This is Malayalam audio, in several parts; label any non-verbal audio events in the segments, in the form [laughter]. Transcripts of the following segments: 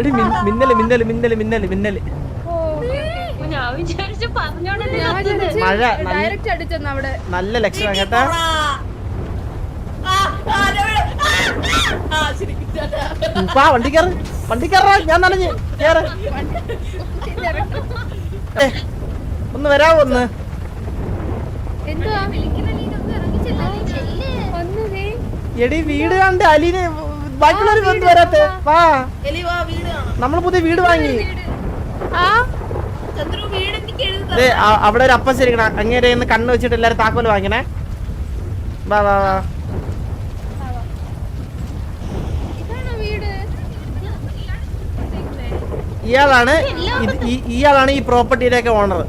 എടി മിന്നല് മിന്നല് മിന്നല് മിന്നല് നല്ല ലക്ഷണം കേട്ടാ വണ്ടി കയറ് വണ്ടി കയറാ ഞാൻ നനഞ്ഞ് കയറ് ഒന്ന് വരാവോ ഒന്ന് എടി വീട് കണ്ട് അലീനെ ബാക്കിയുള്ളവർ എന്ത് വരാത്ത വാ നമ്മൾ പുതിയ വീട് വാങ്ങി അവിടെ ഒരു അപ്പം ശരിക്കണ അങ്ങേരെ ഇന്ന് കണ്ണ് വെച്ചിട്ട് എല്ലാരും താക്കോല് വാങ്ങണേ വാ വാ വാ ഇയാളാണ് ഇയാളാണ് ഈ പ്രോപ്പർട്ടിയുടെ ഒക്കെ ഓണർ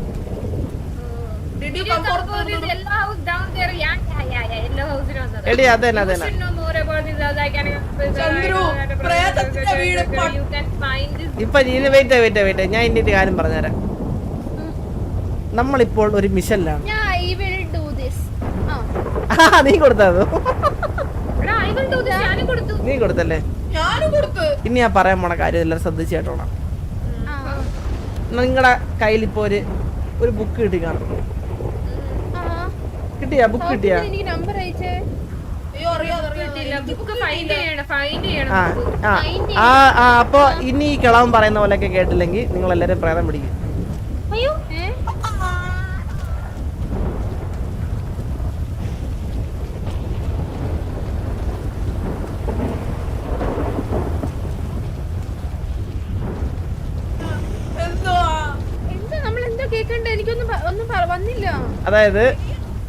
എടി അതെന്നെ അതെന്നെ ഇപ്പൊ നീ വെയിറ്റ് വെയിറ്റ് വെയിറ്റ് ഞാൻ ഇന്നിട്ട് കാര്യം പറഞ്ഞുതരാം നമ്മളിപ്പോൾ ഒരു മിഷനിലാണ് നീ കൊടുത്തതോ നീ കൊടുത്തല്ലേ ഇനി ഞാൻ പറയാൻ പോണ കാര്യം എല്ലാവരും ശ്രദ്ധിച്ചേട്ടോണം നിങ്ങളുടെ കയ്യിൽ ഇപ്പൊ ഒരു ഒരു ബുക്ക് കിട്ടി കാണും കിട്ടിയാ ബുക്ക് കിട്ടിയാ നമ്പർ അയച്ചേ ആ ആ അപ്പൊ ഇനി ഈ കിളവൻ പറയുന്ന പോലെ ഒക്കെ കേട്ടില്ലെങ്കിൽ നിങ്ങൾ എല്ലാരും പ്രേതം പിടിക്കും അതായത്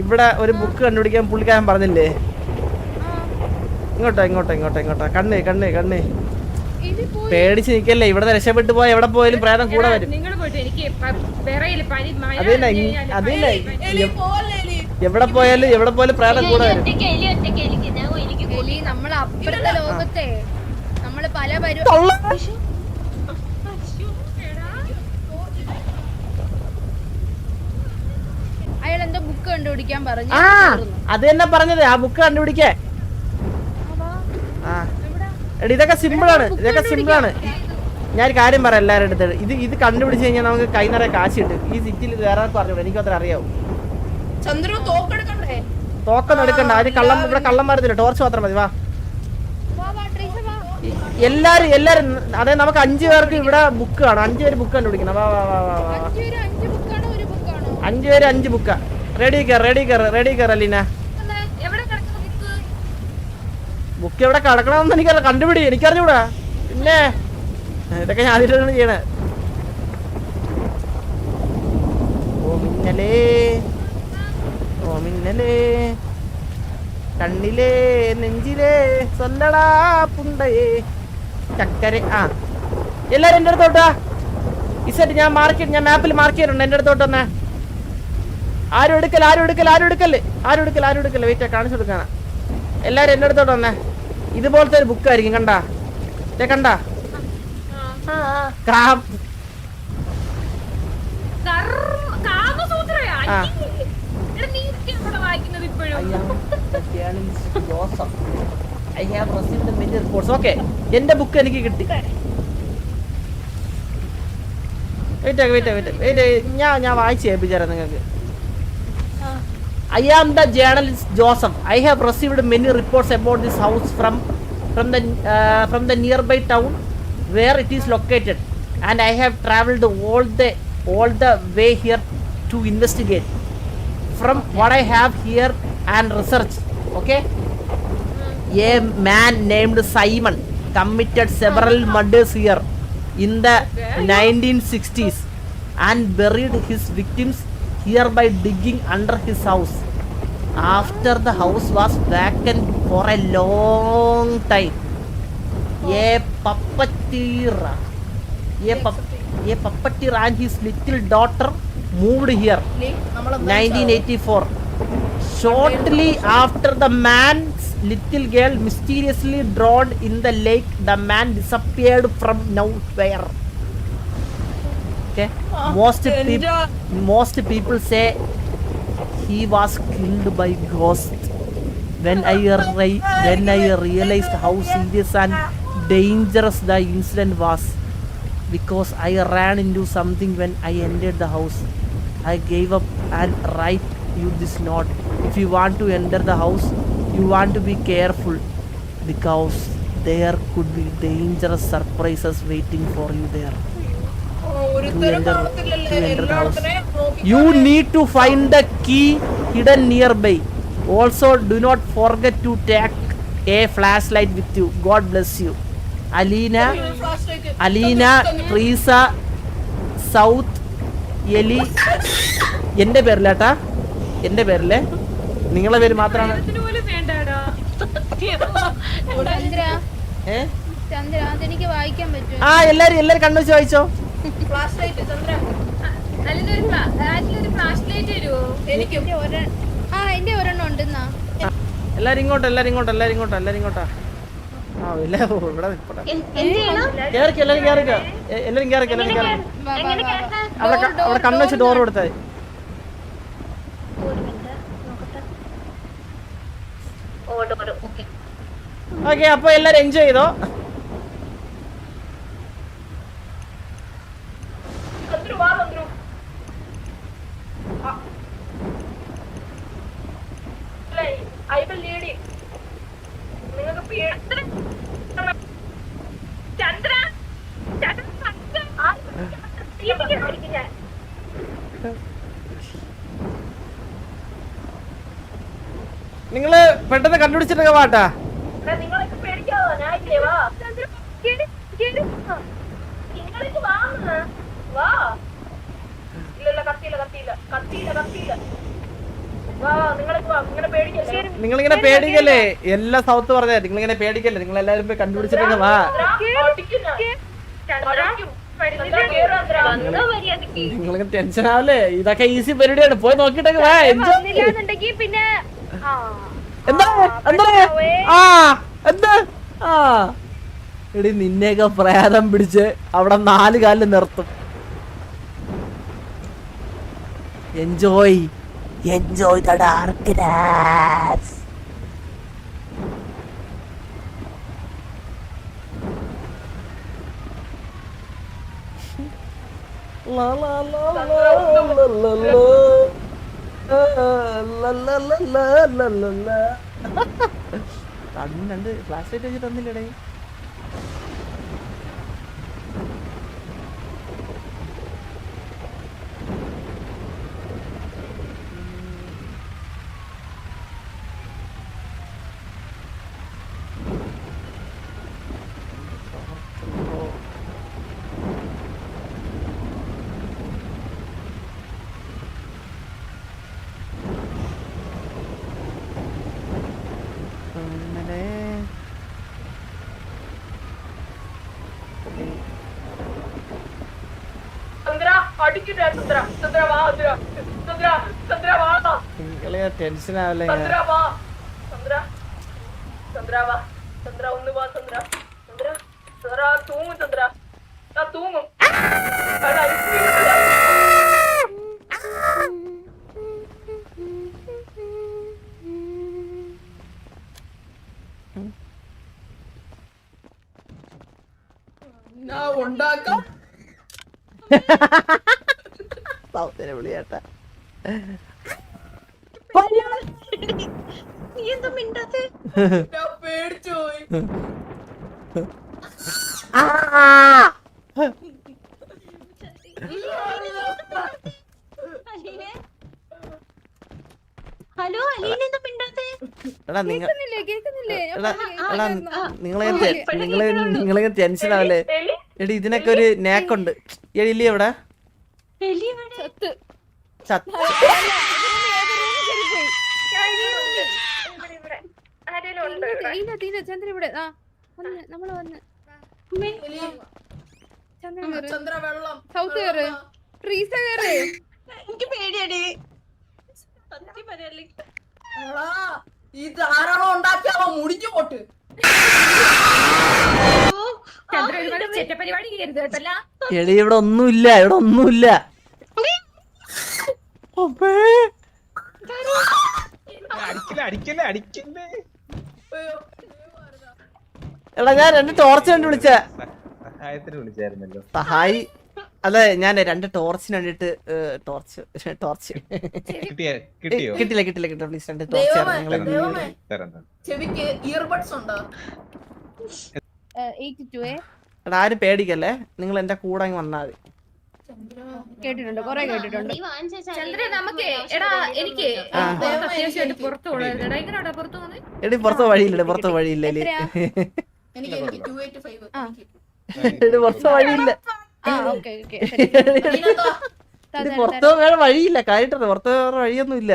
ഇവിടെ ഒരു ബുക്ക് കണ്ടുപിടിക്കാൻ പുള്ളിക്കാരൻ പറഞ്ഞില്ലേ ഇങ്ങോട്ടോ ഇങ്ങോട്ടോ ഇങ്ങോട്ടോ ഇങ്ങോട്ടോ കണ്ണേ കണ്ണേ കണ്ണേ പേടിച്ച് നിക്കല്ലേ ഇവിടെ രക്ഷപ്പെട്ടു പോയാൽ എവിടെ പോയാലും പ്രേതം കൂടെ വരും അതില്ല എവിടെ പോയാലും എവിടെ പോയാലും പ്രേതം കൂടെ വരും അപ്പുറത്തെ അയാൾ എന്താ ബുക്ക് കണ്ടുപിടിക്കാൻ പറഞ്ഞു അത് തന്നെ പറഞ്ഞത് ആ ബുക്ക് കണ്ടുപിടിക്കാൻ ആ എടി ഇതൊക്കെ സിമ്പിളാണ് ഇതൊക്കെ സിമ്പിളാണ് ഞാൻ ഒരു കാര്യം പറയാം എല്ലാവരും അടുത്ത് ഇത് ഇത് കണ്ടുപിടിച്ച് കഴിഞ്ഞാൽ നമുക്ക് കൈ നിറയെ കാശ് കിട്ടും ഈ സിറ്റിയിൽ വേറെ പറഞ്ഞു എനിക്ക് അത്ര അറിയാവും തോക്കം എടുക്കണ്ട ആര് കള്ളം ഇവിടെ കള്ളം മരത്തില്ല ടോർച്ച് മാത്രം മതി വാ എല്ലാരും എല്ലാരും അതായത് നമുക്ക് അഞ്ചു പേർക്ക് ഇവിടെ ബുക്ക് ആണ് അഞ്ചു പേര് ബുക്ക് കണ്ടുപിടിക്കണം വാ വാ വാ വാ വാ അഞ്ചു പേര് അഞ്ച് ബുക്കാ റെഡി കയറ റെഡി കയറ റെഡി കയറ അല്ലീനാ ബുക്ക് എവിടെ കിടക്കണമെന്ന് എനിക്കറിയാം കണ്ടുപിടി എനിക്കറിഞ്ഞൂടാ പിന്നെ ഇതൊക്കെ ഞാൻ ആദ്യമായിട്ടാണ് ചെയ്യണേ ഓ മിന്നലേ ഓ മിന്നലേ കണ്ണിലേ നെഞ്ചിലേ സൊല്ലടാ പുണ്ടയേ ചക്കര ആ എല്ലാരും എൻ്റെ അടുത്തോട്ടാ ഇസറ്റ് ഞാൻ മാർക്ക് ഞാൻ മാപ്പിൽ മാർക്ക് ചെയ്തിട്ടുണ്ട് എൻ്റെ അടുത്തോട്ട് വന്നേ ആരും എടുക്കൽ ആരും എടുക്കൽ ആരും എടുക്കൽ ആരും എടുക്കൽ ആരും എടുക്കൽ വെയിറ്റ് കാണിച്ചു കൊടുക്കാനാ എല്ലാവരും എൻ്റെ അടുത്തോട്ട് ഇതുപോലത്തെ ഒരു ബുക്കായിരിക്കും കണ്ടാ കണ്ട കാം എന്റെ ബുക്ക് എനിക്ക് കിട്ടി വെയിറ്റ് വെയിറ്റ് വെയിറ്റ് ഞാൻ ഞാൻ വായിച്ചു ഏൽപ്പിച്ചാരാ നിങ്ങൾക്ക് I am the journalist Joseph. I have received many reports about this house from from the uh, from the nearby town where it is located, and I have traveled all the all the way here to investigate. From what I have here and research, okay, a man named Simon committed several oh, murders here in the 1960s and buried his victims here by digging under his house after the house was vacant for a long time. A puppeteer and his little daughter moved here 1984. Shortly after the man's little girl mysteriously drowned in the lake, the man disappeared from nowhere. Okay, ah, most people say he was killed by ghost. When I, re- when I realized how serious and dangerous the incident was, because I ran into something when I entered the house. I gave up and write you this note. If you want to enter the house, you want to be careful because there could be dangerous surprises waiting for you there. You need to find the key hidden near by also do not forget to take a flash light with you God bless you Aleena Aleena Treesa south എലി എൻ്റെ പേരിലാട്ടാ എൻ്റെ പേരിലെ നിങ്ങളെ പേര് മാത്രമാണ് [laughs] ആ എല്ലാരും എല്ലാരും കണ്ണു വെച്ച് വായിച്ചോ ഫ്ലാഷ് ലൈറ്റ് ചന്ദ്ര നല്ലൊരു ഫ്ലാറ്റിലൊരു ഫ്ലാഷ് ലൈറ്റ് തരുമോ എനിക്ക് ആ എന്റെ ഒരെണ്ണം ഉണ്ടെന്നാ എല്ലാരും ഇങ്ങോട്ട് എല്ലാരും ഇങ്ങോട്ട് എല്ലാരും ഇങ്ങോട്ട് എല്ലാരും ഇങ്ങോട്ടാ എല്ലാരും എല്ലാരും അവിടെ അവിടെ കണ്ണുവെച്ച് ഡോർ കൊടുത്താൽ ഓക്കെ അപ്പൊ എല്ലാരും എൻജോയ് ചെയ്തോ പിടിച്ചിട്ട് വാട്ടാ നിങ്ങളിങ്ങനെ പേടിക്കല്ലേ എല്ലാ സൗത്ത് പറഞ്ഞേ നിങ്ങളിങ്ങനെ പേടിക്കല്ലേ നിങ്ങൾ എല്ലാരും പോയി കണ്ടുപിടിച്ചിട്ടൊക്കെ വാ നിങ്ങളിങ്ങനെ ടെൻഷൻ ആവല്ലേ ഇതൊക്കെ ഈസി പരിപാടിയാണ് പോയി നോക്കിട്ടൊക്കെ വാ എൻജോയ് പിന്നെ എടി നിന്നെയൊക്കെ പ്രേതം പിടിച്ച് അവിടെ നാല് കാലിൽ നിർത്തും enjoy enjoy the darkness la la കണ്ണിനുണ്ട് ഫ്ലാഷ് ലൈറ്റ് വെച്ച് തന്നില്ലടേ നിങ്ങളെ ടെൻഷൻ ആവില്ല ഉണ്ടാക്കാം [laughs] സൗത്തിനെ വിളിയേട്ടാ ഹലോ എടാ നിങ്ങളെ നിങ്ങളെ നിങ്ങളെ ടെൻഷൻ ആവല്ലേ എടി ഇതിനൊക്കെ ഒരു നേക്കുണ്ട് എടി ഇല്ലേ ഇവിടെ ചത്ത് ഇവിടെ ആ നമ്മള് വന്ന് സൗത്ത് ട്രീസ എനിക്ക് പേടിയടി ഈ ധാരാളം ഉണ്ടാക്കി മുടിഞ്ഞു പോട്ട് എടി ഇവിടെ ഒന്നുമില്ല ഇവിടെ ഒന്നുമില്ല അടിക്കല്ലേ അടിക്കല്ലേ എടാ ഞാൻ രണ്ട് ടോർച്ച് കണ്ട് വിളിച്ച സഹായി അതെ ഞാൻ രണ്ട് ടോർച്ചിന് വേണ്ടിട്ട് ടോർച്ച് ടോർച്ച് കിട്ടില്ല കിട്ടില്ല കിട്ടില്ല പ്ലീസ് രണ്ട് ടോർച്ച് ആരും പേടിക്കല്ലേ നിങ്ങൾ എന്റെ കൂടെ വന്നാൽ മതി കേട്ടിട്ടുണ്ട് കൊറേ കേട്ടിട്ടുണ്ട് നമുക്ക് എടാ എനിക്ക് പുറത്തു പോകണമായിരുന്നു പുറത്തു എടി വഴിയില്ല പുറത്ത് വഴിയില്ല വഴിയില്ല വേറെ വഴിയില്ല കാര്യട്ടത് പുറത്ത് വേറെ വഴിയൊന്നും ഇല്ല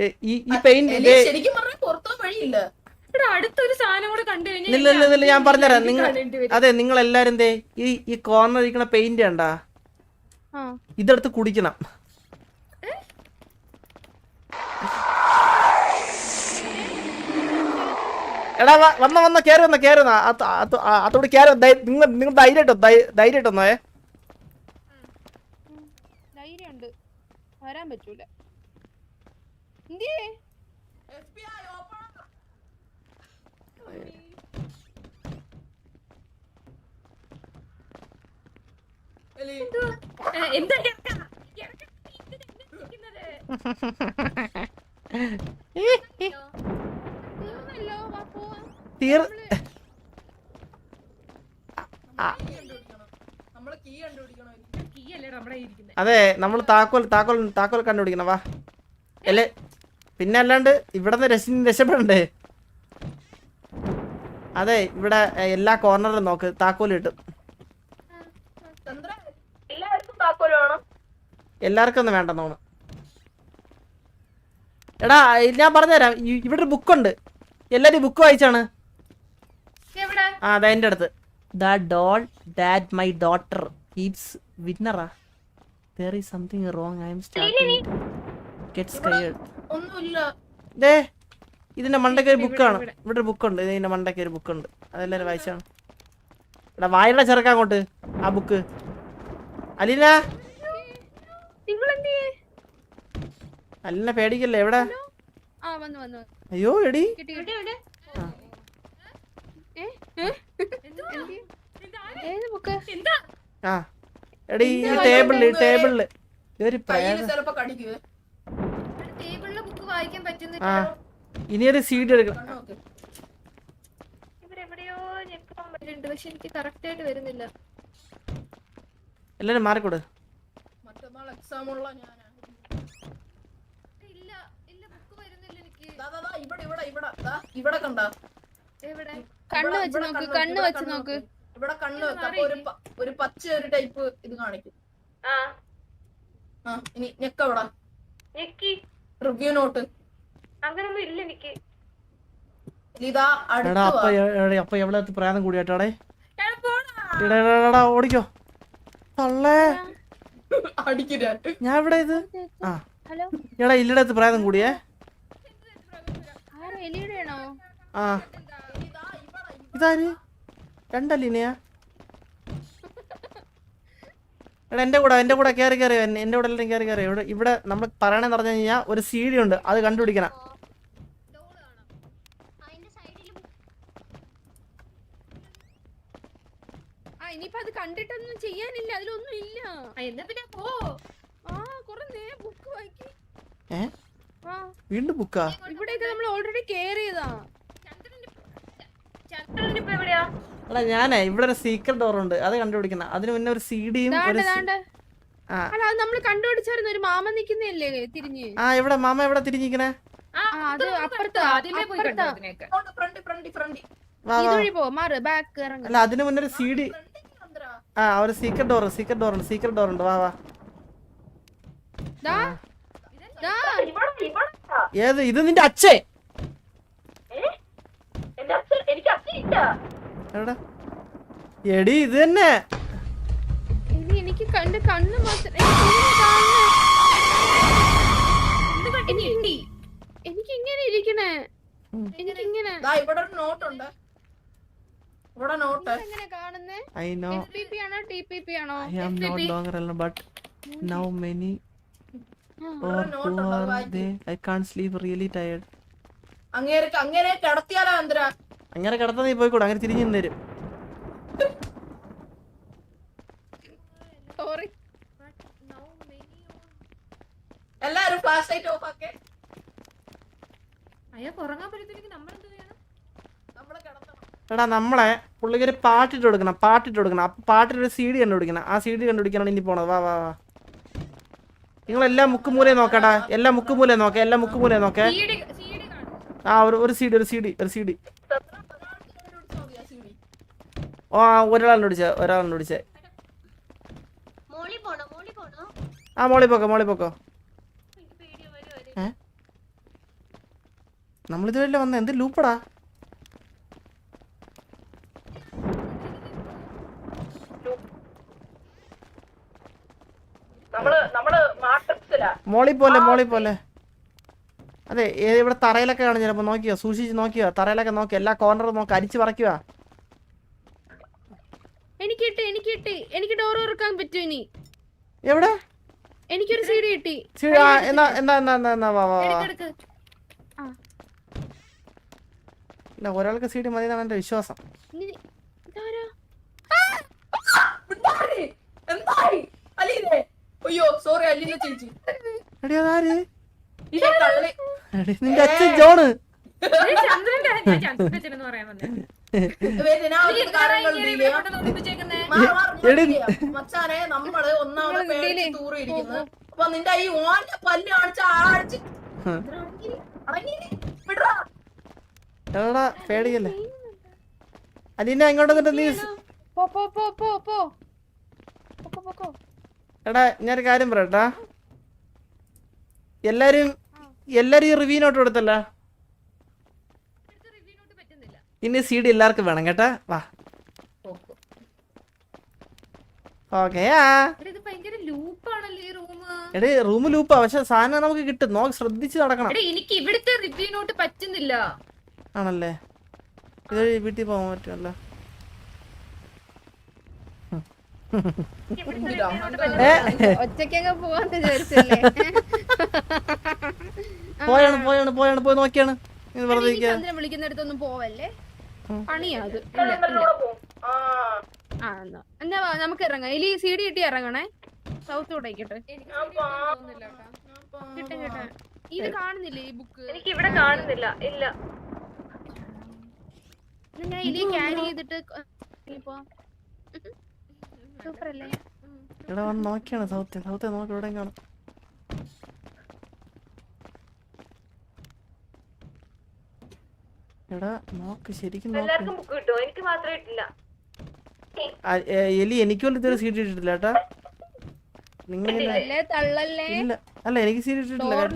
ഏഹ് ഈ പെയിന്റ് ശരിക്കും പറഞ്ഞാൽ പുറത്തോ വഴിയില്ല അടുത്തൊരു സാധനം കൂടെ കണ്ടു ഇല്ല ഇല്ല ഇല്ല ഞാൻ പറഞ്ഞുതരാം നിങ്ങൾ അതെ നിങ്ങൾ എല്ലാരും ദേ ഈ ഈ കോർണർ ഇരിക്കണ പെയിന്റ് കണ്ടാ ഇതെടുത്ത് കുടിക്കണം എടാ വന്ന വന്ന കയറി വന്ന കയറി വന്ന അതോട് കയറി നിങ്ങൾ നിങ്ങൾ ധൈര്യമായിട്ടോ ധൈര്യമായിട്ടോ നോയെ ധൈര്യമുണ്ട് വരാൻ പറ്റൂല എന്തേ അതെ നമ്മൾ താക്കോൽ താക്കോൽ താക്കോൽ കണ്ടുപിടിക്കണവാ അല്ലേ പിന്നെ അല്ലാണ്ട് ഇവിടെ നിന്ന് രക്ഷപ്പെടണ്ടേ അതെ ഇവിടെ എല്ലാ കോർണറിലും നോക്ക് താക്കോൽ കിട്ടും എല്ലാവർക്കും ഒന്നും വേണ്ടെന്ന് തോന്നുന്നു എടാ ഞാൻ പറഞ്ഞുതരാം ഇവിടെ ഒരു ബുക്ക് ഉണ്ട് എല്ലാരും ബുക്ക് വായിച്ചാണ് ആ അതെ എൻ്റെ അടുത്ത് the doll that my daughter keeps വിന്നറാ there is something wrong I'm starting gets scared ഒന്നുമില്ല ദേ ഇതിന്റെ മണ്ടയ്ക്ക് ഒരു ബുക്കാണ് ഇവിടെ ഒരു ബുക്കുണ്ട് ഇതിന്റെ മണ്ടയ്ക്ക് ഒരു ബുക്കുണ്ട് അതെല്ലാരും വായിച്ചാണ് എടാ വായന ചെറുക്കാൻ അങ്ങോട്ട് ആ ബുക്ക് അലീന അലീന പേടിക്കല്ലേ എവിടെ അയ്യോ എടി ആ എടി ഈ ടേബിളില് ടേബിളില് ഇതൊരു പ്രേതം ടേബിളിലെ ബുക്ക് വായിക്കാൻ പറ്റുന്നില്ല ഇനി ഒരു സീഡ് എടുക്കണം എല്ലാരും മാറിക്കൂട് നോക്ക് നോക്ക് റിവ്യൂ നോട്ട് അങ്ങനൊന്നും ഇല്ല എനിക്ക് എടാ അപ്പ എവിടെ അപ്പ എവിടെ പ്രായം കൂടിയാട്ടാടേ എടാ ഓടിക്കോ തള്ളേ ഞാൻ ഇവിടെ ഇത് ആ എടാ ഇല്ലടെ പ്രായം കൂടിയേ ആ ഇതാര് രണ്ടല്ലിനെയാ എടാ എൻ്റെ കൂടെ എൻ്റെ കൂടെ കയറി കയറി എൻ്റെ കൂടെ എല്ലാം കയറി കയറി ഇവിടെ ഇവിടെ നമ്മൾ പറയണെന്ന് പറഞ്ഞു കഴിഞ്ഞാൽ ഒരു സീഡി ഉണ്ട് അത് കണ്ടുപിടിക്കണം ഇനിയിപ്പൊ അത് കണ്ടിട്ടൊന്നും ചെയ്യാനില്ല അതിലൊന്നും ഇല്ല വീണ്ടും ബുക്കാ ഇവിടെയൊക്കെ നമ്മൾ ഓൾറെഡി കേറിയതാ അല്ല ഞാനേ ഇവിടെ ഒരു സീക്രട്ട് ഡോർ ഉണ്ട് അത് കണ്ടുപിടിക്കണം അതിന് മുന്നേ ഒരു സി ഡിയും മാമ ഇവിടെ മാമ എവിടെ തിരിഞ്ഞിരിക്കണേ അല്ല അതിന് മുന്നേ ഒരു ഡി ആ ഒരു സീക്രട്ട് ഡോർ സീക്രട്ട് ഡോർ ഉണ്ട് സീക്രട്ട് ഡോർ ഉണ്ട് വാ വാ ഏത് ഇത് നിന്റെ അച്ഛേ എടി ഇത് തന്നെ എനിക്ക് കണ്ട് കണ്ണ് മാത്രം എനിക്ക് ഇങ്ങനെ ഇരിക്കണേ എനിക്കിങ്ങനെ ഇവിടെ ഒരു നോട്ടുണ്ട് നോട്ട് ഐ നോ ഐ അല്ല but now many I can't sleep really tired അങ്ങനെ കിടത്താ നീ പോയിക്കൂടെ അങ്ങനെ തിരിഞ്ഞു തരും സോറി എല്ലാരും ഫ്ലാഷ് ലൈറ്റ് ഓഫ് ആക്കേ അയ്യോ ഉറങ്ങാൻ പറ്റത്തില്ലെങ്കിൽ നമ്മളെന്താ എടാ നമ്മളെ പുള്ളിക്കൊരു പാട്ടിട്ട് കൊടുക്കണം പാട്ടിട്ട് കൊടുക്കണം അപ്പം പാട്ടിട്ടൊരു സി ഡി കണ്ടുപിടിക്കണം ആ സി ഡി കണ്ടുപിടിക്കാനാണ് ഇനി പോണത് വാ വാ വാ നിങ്ങളെല്ലാ മുക്കുമൂലയും നോക്കടാ എല്ലാ മുക്കുമൂലയും നോക്കേ എല്ലാ മുക്കുമൂലയും നോക്കേ ആ ഒരു ഒരു സി ഡി ഒരു സി ഡി ഒരു സി ഡി ഓ ഒരാളാണ് പിടിച്ചേ ഒരാളാണ് പിടിച്ചേ ആ മോളി പോക്കോ മോളി പോക്കോ ഏ നമ്മളിതുവരെ വന്ന എന്ത് ലൂപ്പടാ മോളി പോലെ മോളി പോലെ അതെ ഇവിടെ തറയിലൊക്കെ കാണും ചിലപ്പോ നോക്കിയോ സൂക്ഷിച്ച് നോക്കിയോ തറയിലൊക്കെ നോക്കി എല്ലാ കോർണറും നോക്കി അരിച്ചു പറക്കുക എനിക്ക് എനിക്ക് എനിക്ക് ഡോർ ഇനി എവിടെ എന്നാ എന്നാ എന്നാ എന്നാ വാ വാ ഒരാൾക്ക് സീഡി മതി എന്നാണ് എന്റെ വിശ്വാസം സോറി നിന്റെ അച്ഛൻ ജോണ് മച്ചാനെ നിന്റെ ഓന്റെ കാണിച്ച അലീന ഇങ്ങോട്ട് നീ എടാ ഞാനൊരു കാര്യം പറയട്ടാ എല്ലാരും എല്ലാരും ഈ റിവ്യൂ നോട്ട് കൊടുത്തല്ല ഇനി സീഡ് എല്ലാവർക്കും വേണം കേട്ടാ വാ എടേ റൂം ലൂപ്പാ പക്ഷെ സാധനം നമുക്ക് കിട്ടും നോക്ക് ശ്രദ്ധിച്ചു നടക്കണം എനിക്ക് ഇവിടുത്തെ റിവ്യൂ നോട്ട് പറ്റുന്നില്ല ആണല്ലേ ഇത് വീട്ടിൽ പോകാൻ പറ്റുമല്ലോ പോയാണ് പോയാണ് പോയാണ് പോയി നോക്കിയാണ് വെറുതെ വിളിക്കുന്നിടത്തൊന്നും പോവല്ലേ പണിയാ നമുക്ക് ഇറങ്ങാം ഇനി സി ഡി കിട്ടി ഇറങ്ങണേ സൗത്ത് കൂടെ ഇത് കാണുന്നില്ല ഈ ബുക്ക് എനിക്ക് ഇവിടെ കാണുന്നില്ല ഇല്ല ഞാൻ ഇലി ക്യാരി ചെയ്തിട്ട് ഇനിയിപ്പോ സൂപ്പർ അല്ലേ ഇവിടെ വന്ന് നോക്കിയാണ് സൗത്ത് നോക്ക് ഇവിടെ കാണാം എടാ നോക്ക് ശരിക്കും എലി എനിക്ക് പോലും ഇതുവരെ സീറ്റ് ഇട്ടിട്ടില്ല കേട്ടാ അല്ല എനിക്ക് സീറ്റ് ഇട്ടിട്ടില്ല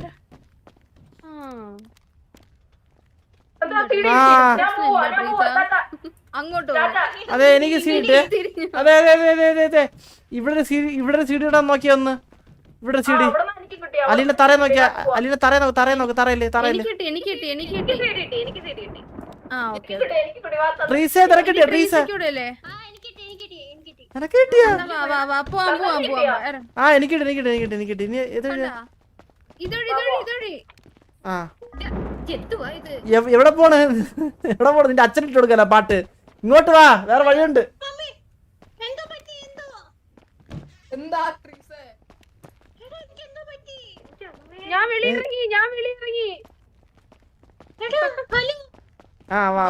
അങ്ങോട്ട് അതെ എനിക്ക് സീറ്റ് അതെ അതെ അതെ അതെ അതെ അതെ ഇവിടെ ഇവിടെ സീറ്റ് ഇടാൻ നോക്കിയ ഒന്ന് ഇവിടെ സീഡി അലിന്റെ തറ നോക്കിയ അലിന്റെ തറ നോക്ക് തറ നോക്ക് തറയില്ലേ തറയില്ലേ റീസ നിനക്ക് കിട്ടിയ റീസ നിനക്ക് കിട്ടിയ ആ എനിക്ക് കിട്ടി എനിക്ക് കിട്ടി എനിക്ക് കിട്ടി ഇനി ഇത് ആ എവിടെ പോണ് എവിടെ പോണ് നിന്റെ അച്ഛനിട്ട് കൊടുക്കല പാട്ട് ഇങ്ങോട്ട് വാ വേറെ വഴിയുണ്ട് ഞാൻ ഞാൻ വെളിയിറങ്ങി ആ വാ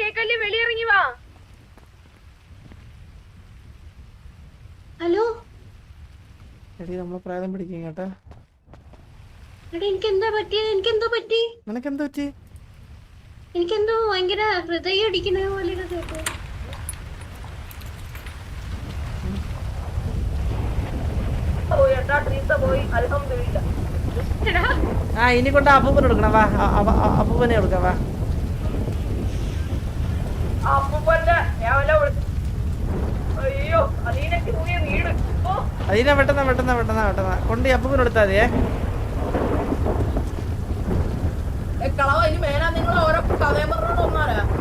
കേക്കല്ലേ വാ ഹലോ എടി നമ്മളെ പ്രായം പിടിക്കും കേട്ടാ എനിക്കെന്താ ഹൃദയം പോലെ ആ ഇനി കൊണ്ട് അപ്പൂപ്പൻ കൊടുക്കണം വാ അപ്പൂപ്പനെ കൊടുക്കാം വാ അതിനെ പെട്ടെന്ന് പെട്ടെന്ന് പെട്ടെന്ന് പെട്ടെന്ന് കൊണ്ട് അപ്പൂപ്പൻ എടുത്താ കളവ് അതിന് മേനാ നിങ്ങൾ ഓരോ കഥയും പറഞ്ഞോണ്ട് ഒന്നാരാ